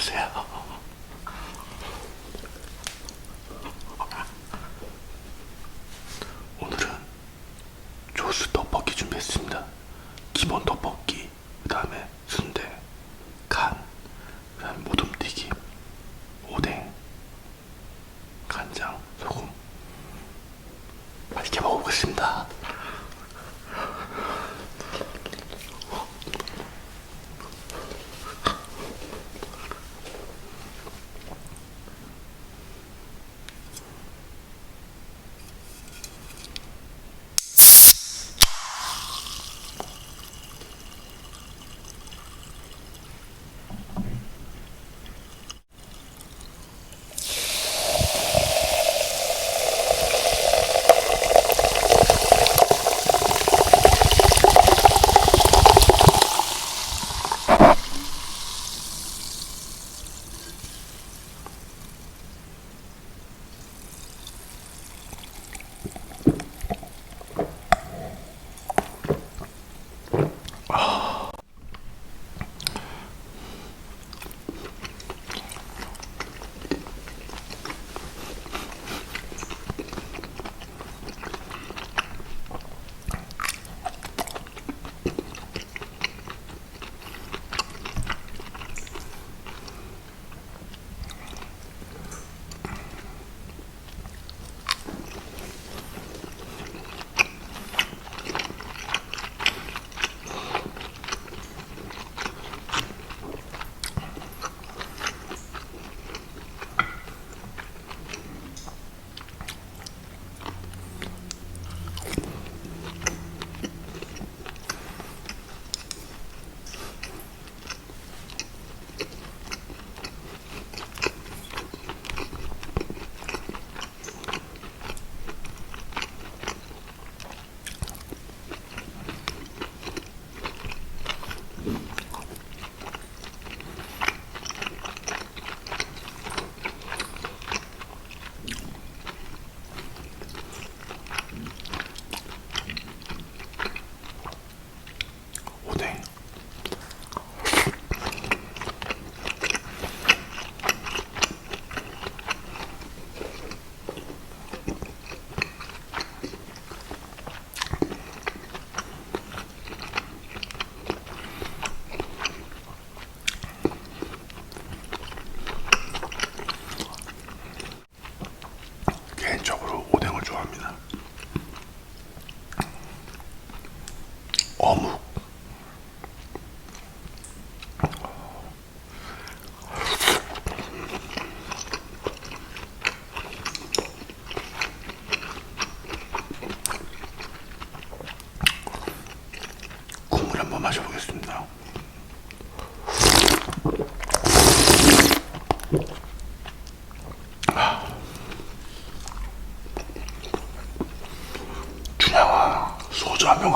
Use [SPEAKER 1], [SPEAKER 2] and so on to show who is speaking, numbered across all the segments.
[SPEAKER 1] 안녕하세요. 오늘은 조수 떡볶이 준비했습니다. 기본 떡볶이, 그 다음에 순대, 간, 그 다음에 모둠튀김, 오뎅, 간장, 소금. 맛있게 먹어보겠습니다.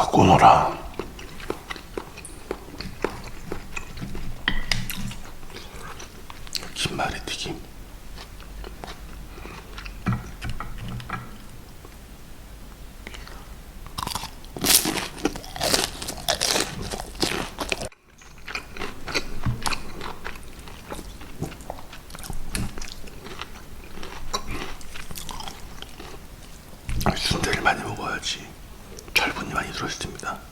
[SPEAKER 1] 갖고 오너라. 김말이 튀김. 순대를 많이 먹어야지 철분이 많이 들어있습니다.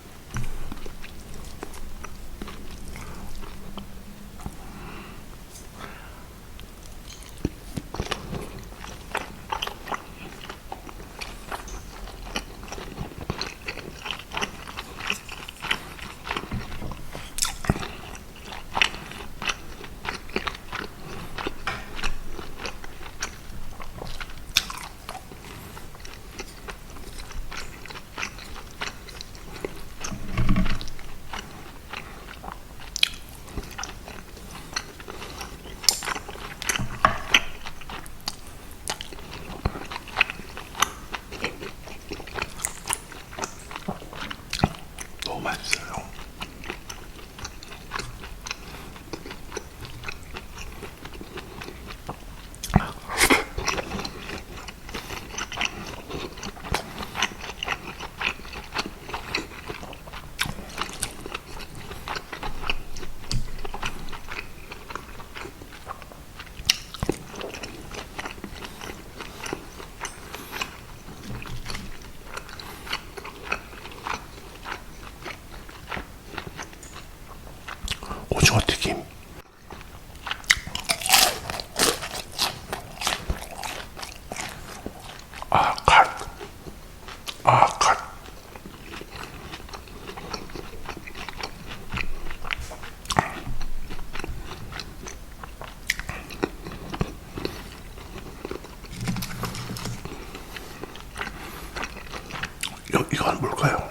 [SPEAKER 1] 이거, 이건 뭘까요?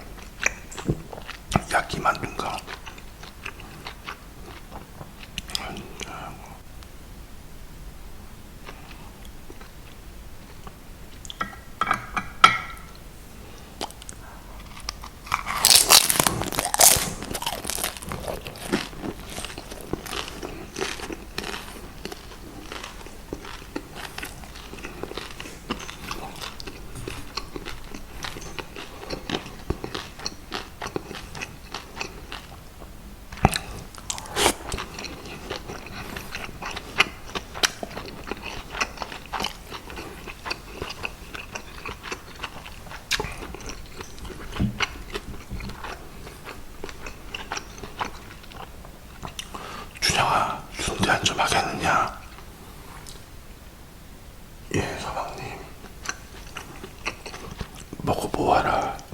[SPEAKER 1] 보아라.